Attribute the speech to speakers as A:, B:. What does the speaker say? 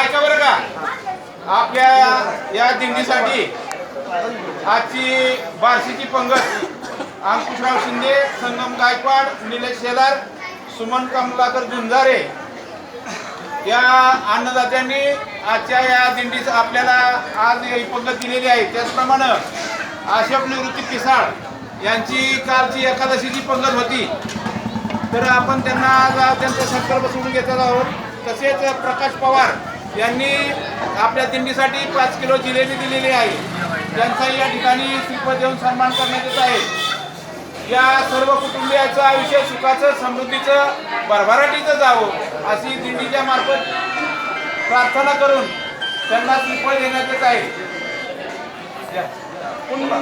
A: ऐका बरं का. आपल्या या दिंडीसाठी आजची बार्शीची पंगत अंकुशराव शिंदे संगम गायकवाड निलेश शेलार सुमन कमलाकर झुंजारे या अन्नदात्यांनी आजच्या या दिंडीच आपल्याला आज ही पंगत दिलेली आहे. त्याचप्रमाणे आशप निवृत्ती पिसाळ यांची कालची एकादशीची पंगत होती तर आपण त्यांना आज त्यांचा संकल्प सोडून घेतला आहोत. तसेच प्रकाश पवार यांनी आपल्या दिंडीसाठी पाच किलो जिलेबी दिलेली आहे. त्यांचाही या ठिकाणी श्रीपद देऊन सन्मान करण्यात येत आहे. या सर्व कुटुंबियाचं आयुष्य सुखाचं समृद्धीचं भरभराटीचं जावं अशी दिंडीच्या मार्फत प्रार्थना करून त्यांना श्रीफळ देण्यात येत आहे. पुन्हा